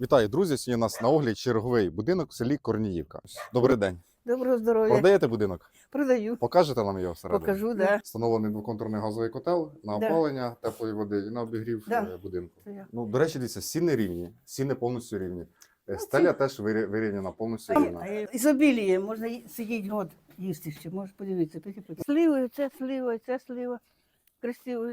Вітаю, друзі! Сьогодні у нас на огляді черговий будинок в селі Корніївка. Добрий день. Доброго здоров'я. Продаєте будинок? Продаю. Покажете нам його всередині? Покажу, да. Встановлений двоконтурний газовий котел на Да. опалення теплої води і на обігрів Да. е, будинку. Я. Ну, до речі, дивіться, стіни рівні, стіни повністю рівні. Е, Ну, Стеля теж вирі- вирівняна, повністю рівна. Ізобіліє, можна сидіти год їсти ще, можеш подивитися. Сливи, це слива, це слива. Красиво.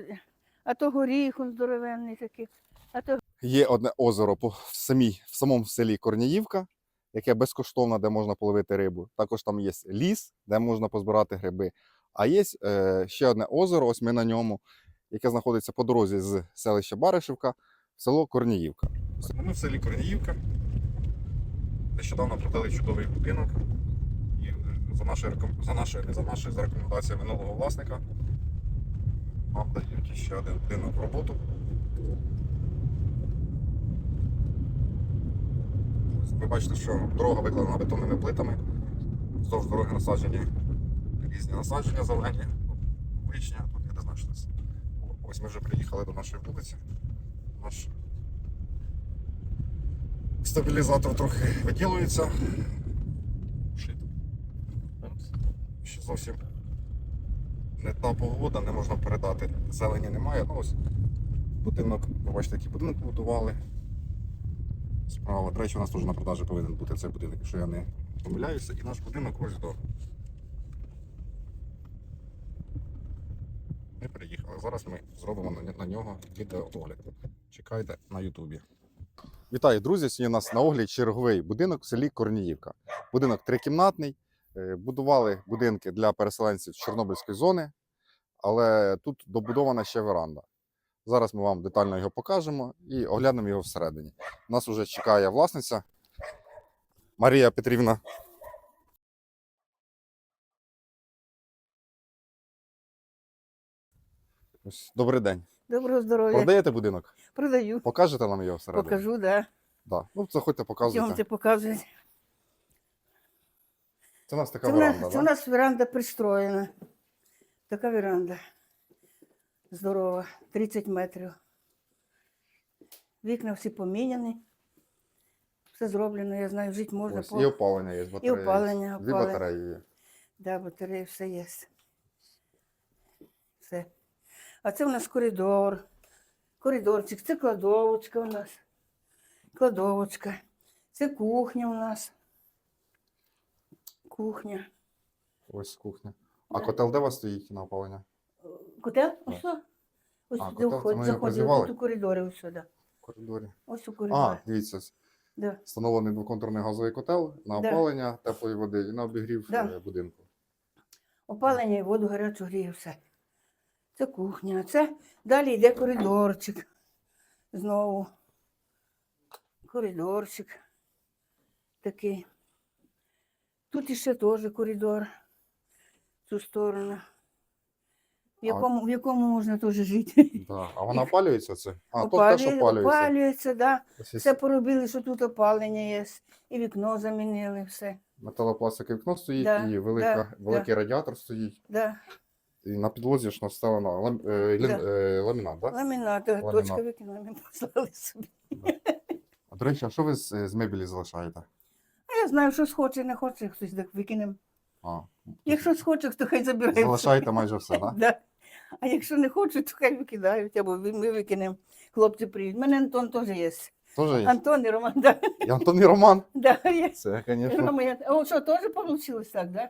А то горіх он здоровенний такий. А то Є одне озеро в самій в самому селі Корніївка, яке безкоштовне, де можна половити рибу. Також там є ліс, де можна позбирати гриби. А є е, ще одне озеро, ось ми на ньому, яке знаходиться по дорозі з селища Баришівка село Корніївка. Ми в селі Корніївка. Нещодавно продали чудовий будинок. І за нашою, за нашою, не за нашою, за рекомендацією минулого власника. Нам дають ще один будинок в роботу. Ви бачите, що дорога викладена бетонними плитами. Вздовж дороги насаджені різні насадження зелені, вишня, тут не знаю, що це. Ось ми вже приїхали до нашої вулиці. Наш стабілізатор трохи виділується. Ще зовсім не та погода, не можна передати. Зелені немає. Ну ось будинок, ви бачите, який будинок будували. Справа. До речі, у нас теж на продажі повинен бути цей будинок, якщо я не помиляюся. І наш будинок ось до. Ми приїхали. Зараз ми зробимо на, нього відеоогляд. Чекайте на Ютубі. Вітаю, друзі! Сьогодні у нас на огляді черговий будинок в селі Корніївка. Будинок трикімнатний. Е, Будували будинки для переселенців з Чорнобильської зони, але тут добудована ще веранда. Зараз ми вам детально його покажемо і оглянемо його всередині. Нас вже чекає власниця Марія Петрівна. Ось, Добрий день. доброго здоров'я. Продаєте будинок? Продаю. Покажете нам його всередині? Покажу, да. Да. Ну, заходьте, показуйте. Йдемте показувати. Це у нас така Це, в веранда, нас, це у да? нас веранда пристроєна. Така веранда. Здорова. 30 метрів. Вікна всі поміняні. Все зроблено, я знаю, жити можна. Ось, по... І опалення є, батареї. є. опалення, Дві опалення. батареї є. Да, батареї, все є. Все. А це у нас коридор. Коридорчик, це кладовочка у нас. Кладовочка. Це кухня у нас. Кухня. Ось кухня. А Да. котел де у вас стоїть на опалення? Котел? Ось. що? Ось А, туди котел, це вход, його заходимо, прозівали? тут у коридорі ось сюди. В коридорі. Ось у А, коридорі. дивіться, Да. встановлений двоконтурний газовий котел на Да. опалення теплої води і на обігрів Да. е, будинку. Опалення і воду гарячу гріє все. Це кухня. Це далі йде коридорчик. Знову. Коридорчик. Такий. Тут іще теж коридор. В цю сторону. В якому, в якому можна теж жити. Да. А вона опалюється це? А, тут теж опалюється. опалюється, да. Ось є Все поробили, що тут опалення є. І вікно замінили, все. Металопластикове вікно стоїть, Да, і велика, да, великий радіатор стоїть. Да. І на підлозі ж наставлено лам, е, лін- Да. е, ламінат, так? Да? Ламінат, Ламінат. точка викинули, ми послали собі. А до речі, а що ви з, з мебелі залишаєте? А я знаю, що схоче, не хоче, хтось так викинемо. А, Якщо схоче, то хай забирає. залишаєте майже все, так? Да? Да. А якщо не хочуть, то хай викидають, або ми викинемо. Хлопці приїдуть. У мене Антон теж є. Теж є. Антон і Роман, да. І Антон і Роман. Да, є. Це, звісно. Рома, я... О, що, теж вийшло так, да?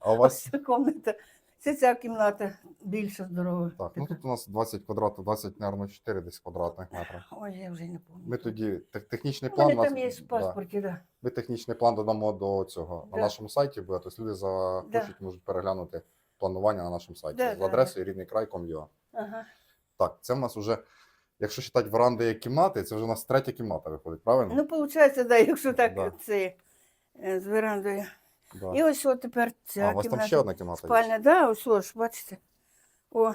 А у вас ця кімната. Це ця кімната більша, здорова. Так, ну тут у нас 20 квадратів, 20, мабуть, 4 десь квадратних метрів. Ой, я вже й не пам'ятаю. Ми тоді тех- технічний У план. мене у нас- там є в да, паспорті, да. Ми технічний план додамо до цього на Да. нашому сайті буде. Тобто люди захочуть, можуть переглянути планування на нашому сайті Да, з да, адресою рідний край.com.ua. Ага. Так, це в нас вже, якщо вважати веранди як кімнати, це вже у нас третя кімната виходить, правильно? Ну, виходить, да, якщо так Да. це е, з верандою. да. І ось от тепер ця а, у вас там ще одна кімната є. Спальня, да, ось ось, бачите. О,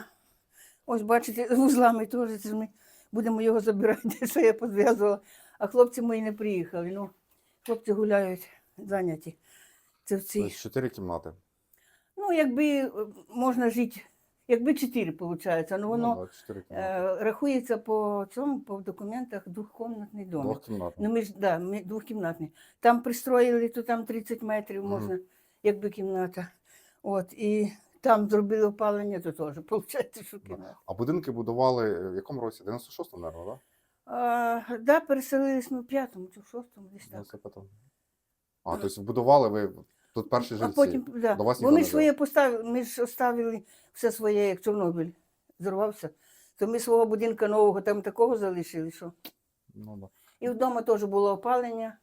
ось бачите, з вузлами теж це ми будемо його забирати, що я підв'язувала. А хлопці мої не приїхали. Ну, хлопці гуляють, зайняті. Це в цій. Чотири кімнати. Ну, якби е, можна жити якби чотири, виходить. Ну, воно да, чотири кімнати. е, рахується по цьому, по документах двохкомнатний дом. Двохкімнатна. Ну, ми ж, да, ми двохкімнатний. Там пристроїли, то там 30 метрів можна, якби кімната. От, і там зробили опалення, то теж, виходить, що кімната. А будинки будували е, в якому році? 96-му, мабуть, так? А, да, переселились ми в п'ятому чи в шостому, десь так. Це потім. А, тобто будували ви тут перші А потім, да. До вас Вони своє поставили, ми ж оставили все своє, як Чорнобиль зірвався. То ми свого будинку нового там такого залишили, що. Ну, да. І вдома теж було опалення,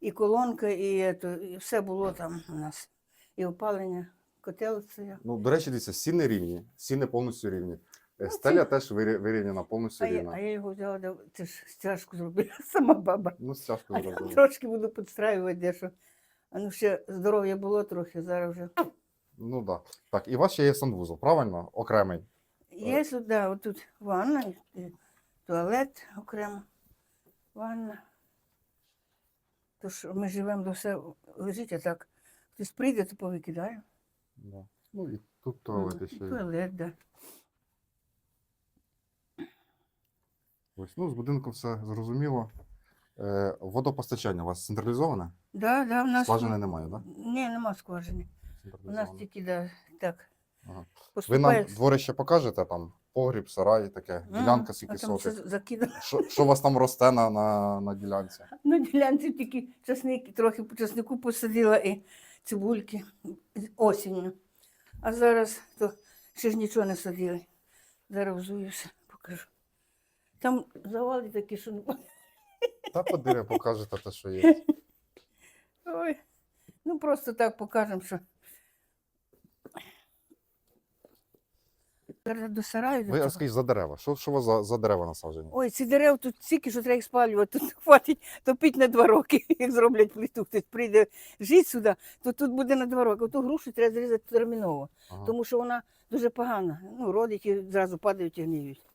і колонка, і, ето, і все було там у нас. І опалення, котел це. ну, до речі, дивіться, стіни рівні, стіни повністю рівні. Е, Ну, Стеля теж вирі- вирівняна, повністю А я, рівна. а я його взяла, це ж стяжку зробила сама баба. Ну, стяжко А я зробили. трошки буду підстраювати дещо. А ну ще здоров'я було трохи, зараз вже. Ну так. Да. Так, і у вас ще є санвузол, правильно? Окремий. Є сюди, отут ванна, і туалет окремо, ванна. Тож ми живемо до все лежить, а так хтось прийде, то повикидає. Да. Ну і тут туалет ще. є. Туалет, да. Ось, ну, з будинком все зрозуміло. Е, водопостачання у вас централізоване? Да, да, у нас Скважини немає, так? Ні, нема скважини. У нас тільки да, так. Ага. Ви нам дворище покажете там? Погріб, сарай, таке, Ага, ділянка а скільки сотих. Що, що у вас там росте на, на, на ділянці? На ділянці тільки часник, трохи по часнику посадила і цибульки осінню. А зараз то ще ж нічого не садили. Зараз взуюся, покажу. Там завали такі, що не- Та подире, покажете те, що є. Ой. Ну просто так покажемо, що. Зараз до сараю. до Ви а того. скажіть за дерева. Що, що у вас за, за дерева насаджені? Ой, ці дерев тут стільки, що треба їх спалювати, тут хватить топити на два роки, як зроблять плиту. Хтось прийде жити сюди, то тут буде на два роки. Оту грушу треба зрізати терміново, Ага. тому що вона дуже погана. Ну, родить і зразу падають і гниють.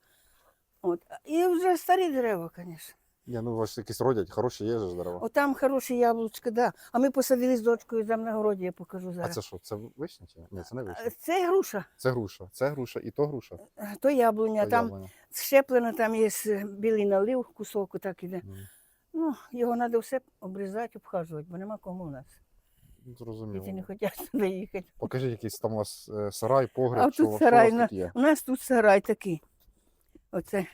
От. І вже старі дерева, звісно. Ні, ну у вас якісь родять, хороші є ж дерева. Отам хороші яблучка, да. А ми посадили з дочкою там на городі, я покажу зараз. А це що? Це вишня чи? ні? Ні, це не Е, вишня. Це груша, Це груша. Це груша і то груша. е, то яблуня, то там яблуня. щеплено, там є е, білий налив, кусок так іде. Мгм. Ну, його треба все обрізати, обхажувати, бо нема кому у нас. Діти Зрозуміло. не хочуть туди їхати. Покажіть якийсь там у вас е, сарай, погреб, А що, тут у вас- сарай що у вас тут є. У нас тут сарай такий. Оце.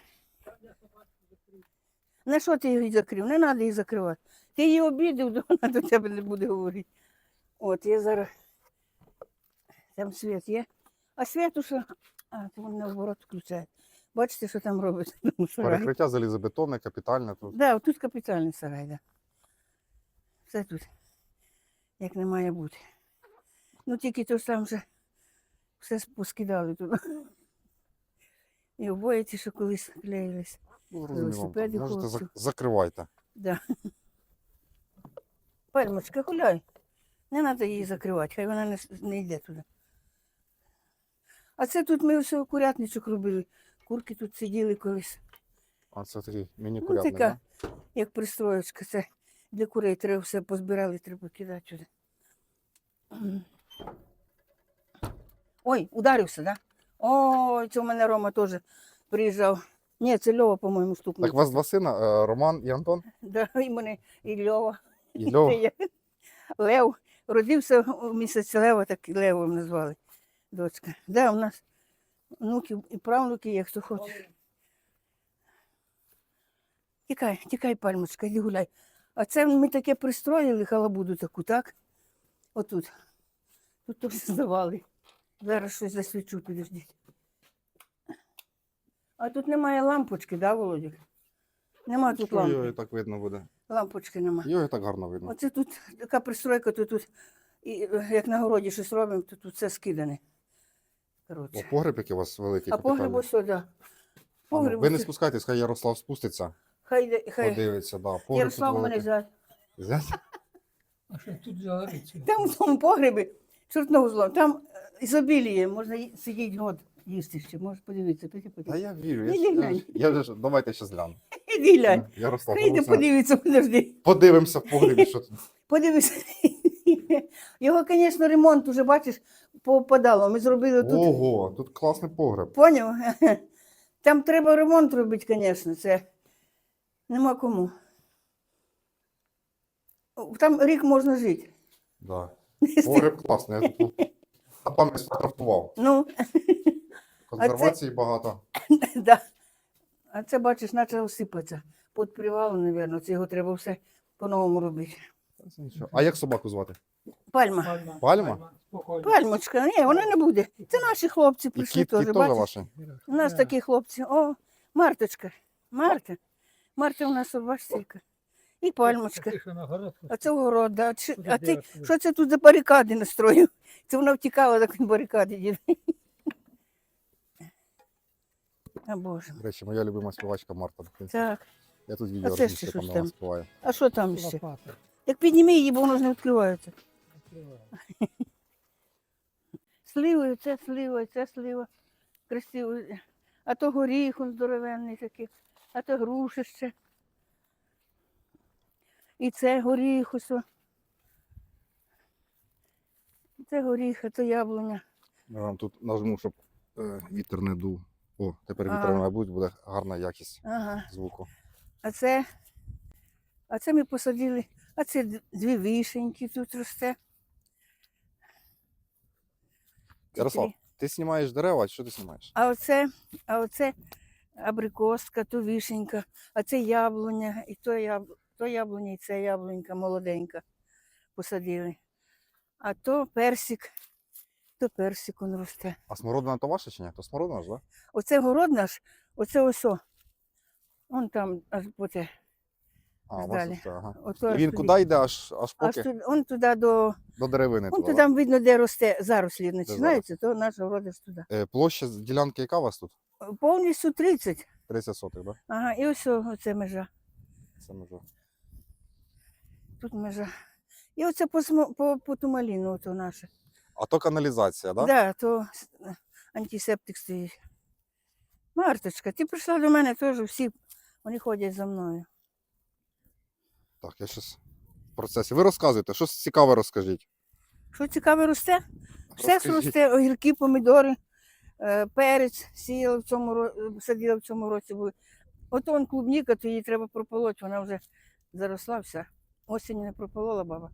На що ти її закрив? Не треба її закривати. Ти її обідав, то вона до тебе не буде говорити. От, я зараз. Там світ є. А світу що? А, то він наоборот включає. Бачите, що там робить? в тому сараї? Перекриття залізобетонне, капітальне тут. Да, тут капітальний сарай, да. Все тут. Як не має бути. Ну тільки то ж там вже все поскидали туди. І обоє ті, що колись клеїлись. Ну, велосипеді Можете хлопців. зак- закривайте. Да. Пальмочка, гуляй. Не треба її закривати, хай вона не, с- не йде туди. А це тут ми все курятничок робили. Курки тут сиділи колись. А це такий Ну, міні-курятник, така, да? як пристроєчка. Це для курей треба все позбирали, треба кидати туди. М. Ой, ударився, да? Ой, це у мене Рома теж приїжджав. Ні, це Льова, по-моєму, стукнув. Так, у вас два сина, е, Роман і Антон. Да, і мене і Льова. І Льов. Це я. Лев. Родився у місяць Лева, так і Левом назвали дочка. Да, у нас внуки і правнуки є, хто хоче. Тікай, тікай, пальмочка, йди гуляй. А це ми таке пристроїли халабуду таку, так? Отут. Тут то все здавали. Зараз щось засвічу, підождіть. А тут немає лампочки, да, Володя? Нема тут Що його і лампи. так видно буде. Лампочки нема. Його і так гарно видно. Оце тут така пристройка, то тут, і, е, як на городі щось робимо, то тут все скидане. О, Коротше. погреб, який у вас великий, А погреб капітальний. ось сюди. А ну, Погреб Ви не ось- спускайтесь, хай Ярослав спуститься, Хай, йде- хай. подивиться. Да. Погреб Ярослав тут мене великий. взяв. А що тут загориться? Там в тому погребі, чортного злом, там е, ізобіліє, можна ї- сидіти год їсти ще, можеш подивитися, піди подивитися. я вірю. Я, Іди ж- я, глянь. ж- я ж- давайте ще згляну. Іди глянь. Ярослав, Хай йде подивиться, подожди. подивимося в погребі, що тут. Подивися. Його, звісно, ремонт, уже бачиш, попадало. Ми зробили тут. Ого, тут класний погреб. Поняв? Там треба ремонт робити, звісно, це нема кому. Там рік можна жити. Да. Погреб класний. Я тут на пам'ять сфотографував. Ну, Консервації багато. да. А це, бачиш, почало сипатися. Під привалом, мабуть, це його треба все по-новому робити. А як собаку звати? Пальма. Пальма. Пальмочка, ні, вона не буде. Це наші хлопці прийшли теж. бачиш? У нас такі хлопці. О, Марточка. Марта. Марта у нас собачка. І пальмочка. А це город, да. А ти що це тут за барикади настроїв? Це вона втікала, так барикади. А Боже. До речі, моя любима співачка Марта. Так. Я тут відео це ще щось там там. вона співає. А що там ще? Лопата. Як підніми її, бо воно ж не відкривається. Сливою, це слива, це слива. Красиво. А то горіх он здоровенний такий, а то грушище. І це горіх ось. о. І Це горіх, а то яблуня. Я вам тут нажму, щоб е, вітер не дув. О, тепер Ага. вітер не буде, буде гарна якість Ага. звуку. А це, а це ми посадили, а це дві вишеньки тут росте. Ярослав, ти знімаєш дерева, чи що ти знімаєш? А оце, а оце абрикоска, то вишенька, а це яблуня, і то, яб... то яблуня, і це яблунька молоденька посадили. А то персик, то персик он росте. А смородина то ваша чи ні? То смородина ж, так? Оце город наш, оце ось. о. Вон там аж поте. А, Далі. це, ага. Ото І аж він туди. куди йде, аж, аж Аж поки? туди, он туди до. До деревини Вон туди. туди там видно, де росте зарослі починаються, то наш город аж туди. Е, Площа з- ділянки яка у вас тут? Повністю 30. 30 сотих, так? Ага, і ось о- оце межа. Це може. Тут межа. І оце по, смо- по, по тумаліну ото наше. А то каналізація, Так, так? Да? да, то е, антисептик стоїть. Марточка, ти прийшла до мене теж, всі вони ходять за мною. Так, я щас в процесі. Ви розказуєте, щось цікаве розкажіть. Що цікаве росте? Все Розкажіть. росте, огірки, помідори, е, перець сіяла в цьому ро- е, садила в цьому році. От он клубніка, то її треба прополоти, вона вже заросла вся. Осінь не прополола баба.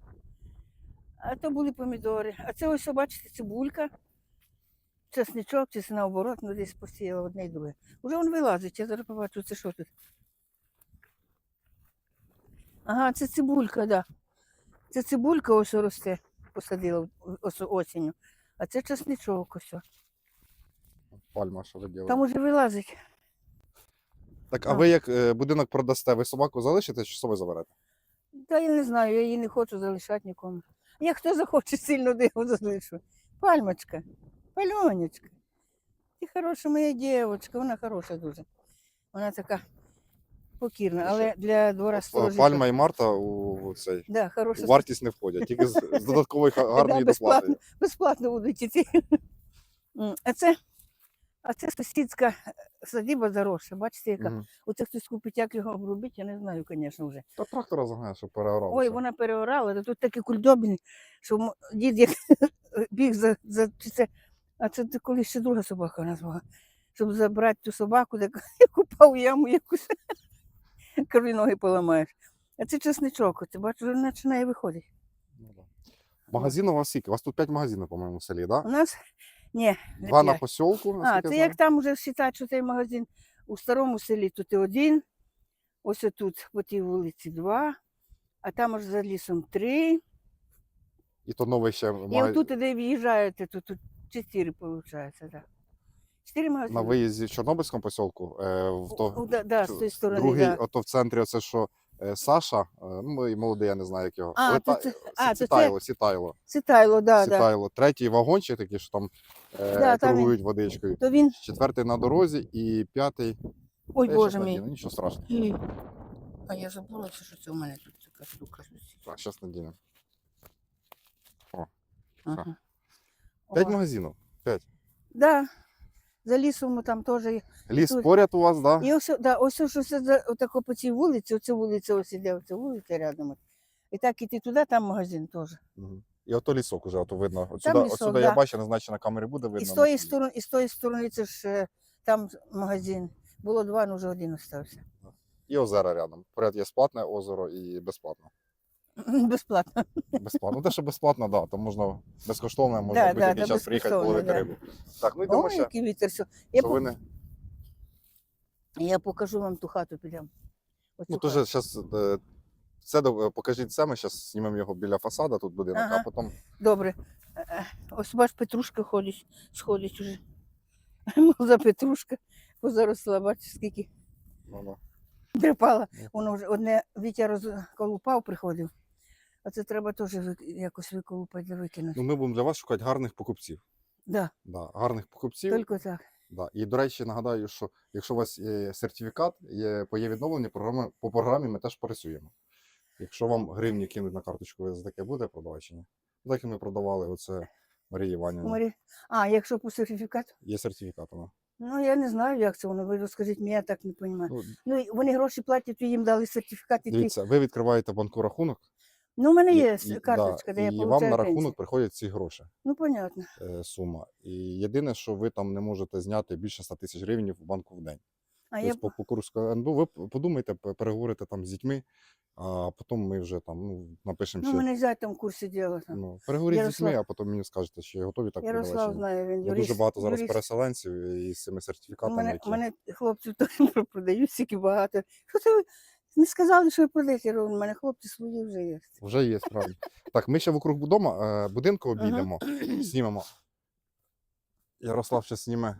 А то були помідори. А це ось, бачите, цибулька, чесничок, чи це наоборот, ну десь посіяла одне і друге. Уже він вилазить, я зараз побачу, це що тут. Ага, це цибулька, так. Да. Це цибулька ось росте, посадила ось осінню. А це чесничок ось. Пальма, що ви робите? Там уже вилазить. Так, а а. ви як е, будинок продасте, ви собаку залишите чи з собою заберете? Та я не знаю, я її не хочу залишати нікому. Я хто захоче сильно диву залишу. Пальмочка, пальонечка. Ти хороша моя дівчинка, вона хороша дуже. Вона така покірна, але для двора сторожі. Пальма і Марта у, цей Да, хороша. у вартість не входять, тільки з, з гарної ха- да, безплатно. безплатно будуть іти. А це, а це сусідська садиба заросша. Бачите, яка? Мгм. Оце хтось купить, як його обробити, я не знаю, звісно, вже. Та трактора загнає, щоб переорав. Ой, вона переорала, та тут такі кульдобіни, що дід як біг за, за чи це, а це ти колись ще друга собака у нас була. Щоб забрати ту собаку, так я купав в яму якусь. Кажу, ноги поламаєш. А це чесничок, ти бачиш, вже починає виходити. Ну. Магазин у вас скільки? У вас тут 5 магазинів, по-моєму, в селі, так? У Да? нас ні, не Два на п'ять. посілку, А, це як там вже вважати, що цей магазин у старому селі тут і один, ось тут по тій вулиці два, а там аж за лісом три. І то новий ще І отут, де в'їжджаєте, тут, тут чотири, виходить, так. Чотири магазини. на виїзді в Чорнобильському посілку. Е, в то, У- да, да, з тої сторони, другий, да. ото в центрі, оце що Саша, е, ну і молодий, я не знаю, як його. А, Лета- це- а, то це- Сітайло, Сітайло. Да, да. Третій вагончик такий, що там, е, Да, торгують водичкою. То він, Четвертий на дорозі і п'ятий. ой Та боже мій. надіну, Нічого страшного. Ні. А я забула, що це у мене тут така штука. Так, зараз надіну. Ага. П'ять О, магазинів. Да. За лісом там теж. Ліс Тут- поряд у вас, так? Да? І ось, да, ось що це за отако по цій вулиці, оця вулиця ось іде, оця вулиця рядом. І так іти туди, там магазин теж. І ото лісок уже, ото видно. Отсюда, лісок, отсюда я да. бачу, не знаю, чи на камері буде видно. І з тої сторони, і з тої сторони це ж е, там магазин. Було два, ну вже один остався. І озера рядом. Поряд є платне озеро і безплатне. Безплатно. Безплатно. Ну, те, що безплатно, да, то можна безкоштовно, можна Да, будь-який да, час приїхати половити да. рибу. Так, ну йдемо Ой, ще. який вітер. Все. Я, Що по- ви не... я покажу вам ту хату підемо. Ну, то зараз це до- покажіть це, ми зараз знімемо його біля фасада, тут будинок, Ага. а потім Добре. Е, е, Ось бач, Петрушка ходить, сходить уже. Молода Петрушка позаросла, бачиш, скільки ну, ну. дрипала. Воно вже одне Вітя розколупав, приходив. А це треба теж ви- якось виколупати викинути. ну, ми будемо для вас шукати гарних покупців. Да, Да, гарних покупців. тільки так. Да. І, до речі, нагадаю, що якщо у вас є сертифікат, є, по є відновлення програми, по програмі ми теж працюємо. Якщо вам гривні кинуть на карточку, ви за таке буде продавати чи ні? Так і ми продавали оце Марії Іванівні. Марі... А, якщо по сертифікату? Є сертифікат вона. Ну, я не знаю, як це воно. Ви розкажіть мені, я так не розумію. Ну, Ну, і вони гроші платять, і їм дали сертифікат. І ти... дивіться, ви відкриваєте банку рахунок, Ну, у мене і, є і- да, карточка, де я і вам получаю на пенсію. рахунок приходять ці гроші, Ну, понятно. е, сума. І єдине, що ви там не можете зняти більше 100 тисяч гривень в банку в день. А я... Тобто по, по курсу НБУ ви п- подумайте, п- переговорите там з дітьми, а потім ми вже там ну, напишемо, Ну, чи мене зять там в курсі діла. Там. ну, переговоріть з дітьми, Ярослав- а потім мені скажете, чи готові так Ярослав продавати. чи ні. знає, він Бо юрист. дуже багато зараз юрист. переселенців із цими У сертифікатами, мене, які мене хлопців теж продають, стільки багато. Що це ви не сказали, що ви продаєте? У мене хлопці свої вже є. вже є справді. Так, ми ще вокруг будома, е, будинку Ага. обійдемо, знімемо. Ярослав ще зніме.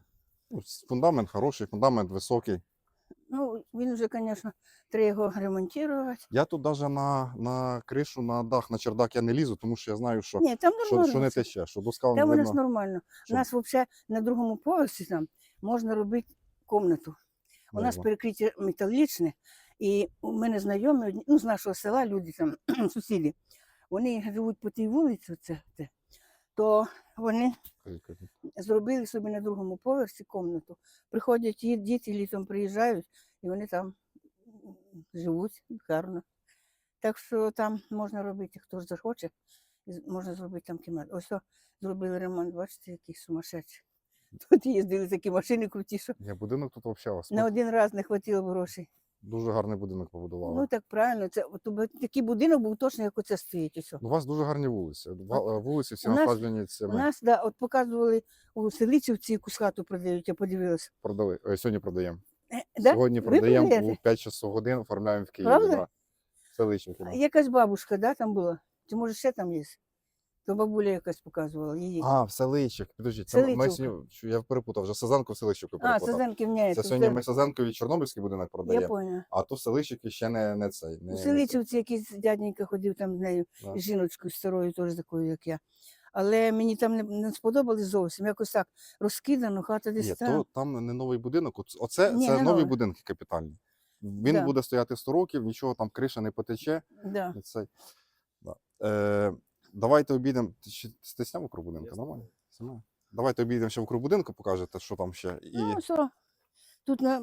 Ну, Фундамент хороший, фундамент високий. Ну, він вже, звісно, треба його ремонтувати. Я тут навіть на, на кришу, на дах, на чердак я не лізу, тому що я знаю, що, Ні, там що, що не все. тече, що доска Там у нас видно. нормально. У нас взагалі на другому поверсі там можна робити кімнату. У нас перекриття металічне, і у мене знайомі, ну, з нашого села люди там, сусіди, вони живуть по тій вулиці, це, це, то вони зробили собі на другому поверсі кімнату. Приходять діти літом приїжджають, і вони там живуть гарно. Так що там можна робити, хто ж захоче, можна зробити там кімнату. Ось о, зробили ремонт, бачите, який сумасшедший. Тут їздили такі машини круті, що Ні, будинок тут у на один раз не хватило грошей. Дуже гарний будинок побудували. Ну так правильно, це от такий будинок був точно, як оце стоїть. Ось. У вас дуже гарні вулиці. Е, Вулиці всі у нас- насаджені У нас да, от показували у селицівці якусь хату продають, я подивилася. продали. Ой, сьогодні продаємо. Е, Да? Сьогодні Ви продаємо у продаєте? 5 часов годин, оформляємо в Києві. Правда? Да. Селищники. да. Якась бабушка, да, там була? Чи може ще там є? То бабуля якась показувала її. А, в селищик. Підождіть, це ми Селичівка. що я перепутав, вже Сазанку в селищику А, перепутав. Сазанки в Це сьогодні ми Сазанкові Чорнобильський будинок Я продаємо, поняла. а то в селищики ще не, не цей. Не, У Селицівці якийсь дяденька ходив там з нею, Да. з жіночкою старою, теж такою, як я. Але мені там не, не сподобалось зовсім. Якось так розкидано, хата десь Ні, там. то там не новий будинок. Оц- Оце Ні, це не нові новий. будинки капітальні. Він Да. буде стояти 100 років, нічого там криша не потече. Да. І цей. Да. Е, давайте обійдемо. Ти ще ти сняв вокруг будинку, нормально? Знімаю. Давайте обійдемо ще вокруг будинку, покажете, що там ще. І Ну, що? Тут на,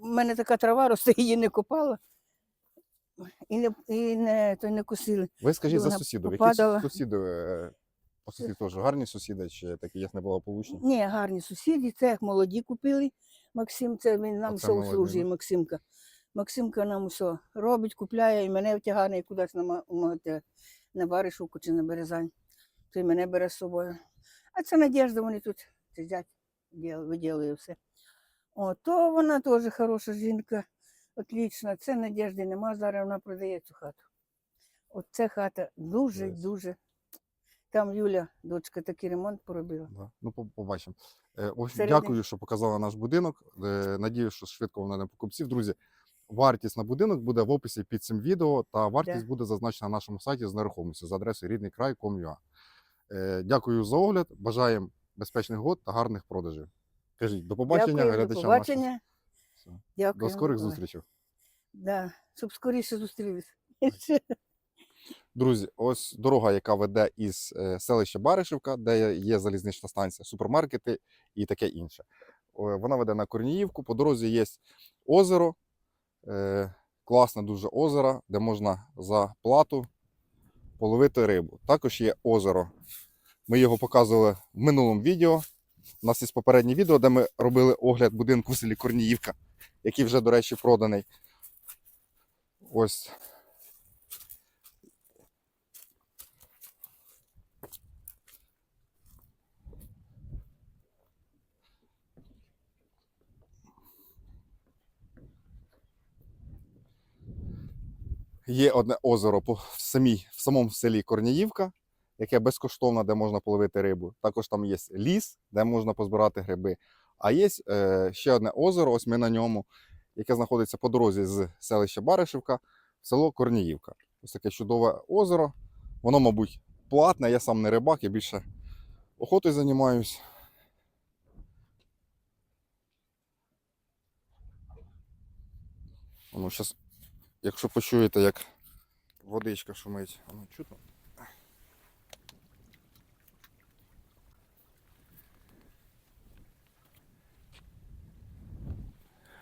в мене така трава росте, її не копала. І не, і не, то й не косили. ви скажіть за вона сусідів. Які попадала. сусіди е, по сусіді теж гарні сусіди, чи такі є неблагополучні? Ні, гарні сусіди, це як молоді купили. Максим, це він нам Оце все молоді. Максимка. Максимка нам все робить, купляє і мене втягає кудись на, ма- на Баришівку чи на Березань. То й мене бере з собою. А це Надежда, вони тут сидять, діл- все. О, то вона теж хороша жінка, отлічна. Це Надежди нема, зараз вона продає цю хату. От ця хата дуже-дуже. Там Юля, дочка, такий ремонт поробила. Да. Ну, побачимо. Е, в общем, Всередині. дякую, що показали наш будинок. Е, надію, що швидко вона не покупців. Друзі, вартість на будинок буде в описі під цим відео, та вартість Да. буде зазначена на нашому сайті з нерухомості за адресою ріднийкрай.com.ua. Е, дякую за огляд. Бажаємо безпечних год та гарних продажів. Кажіть, до побачення, Дякую, до побачення. Дякую. До скорих зустрічей. Да, щоб скоріше зустрілися. Друзі, ось дорога, яка веде із е, селища Баришівка, де є залізнична станція, супермаркети і таке інше. Вона веде на Корніївку. По дорозі є озеро, класне дуже озеро, де можна за плату половити рибу. Також є озеро. Ми його показували в минулому відео. У нас є попереднє відео, де ми робили огляд будинку в селі Корніївка, який вже, до речі, проданий. Ось. Є одне озеро по в самій, в самому селі Корніївка, яке безкоштовне, де можна половити рибу. Також там є ліс, де можна позбирати гриби. А є е, ще одне озеро, ось ми на ньому, яке знаходиться по дорозі з селища Баришівка в село Корніївка. Ось таке чудове озеро. Воно, мабуть, платне, я сам не рибак, я більше охотою займаюсь. Ну, щас, якщо почуєте, як водичка шумить, ну, чутно.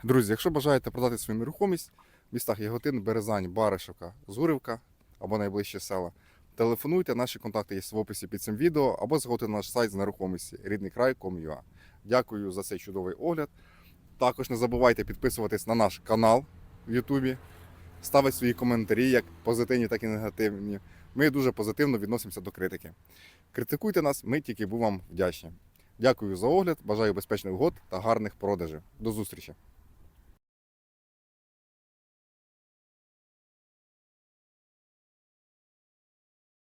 Друзі, якщо бажаєте продати свою нерухомість в містах Яготин, Березань, Баришівка, Зурівка або найближчі села, телефонуйте, наші контакти є в описі під цим відео, або заходьте на наш сайт з нерухомості ріднийкрай.com.ua. Дякую за цей чудовий огляд. Також не забувайте підписуватись на наш канал в Ютубі, ставити свої коментарі, як позитивні, так і негативні. Ми дуже позитивно відносимося до критики. Критикуйте нас, ми тільки будемо вам вдячні. Дякую за огляд, бажаю безпечних год та гарних продажів. До зустрічі!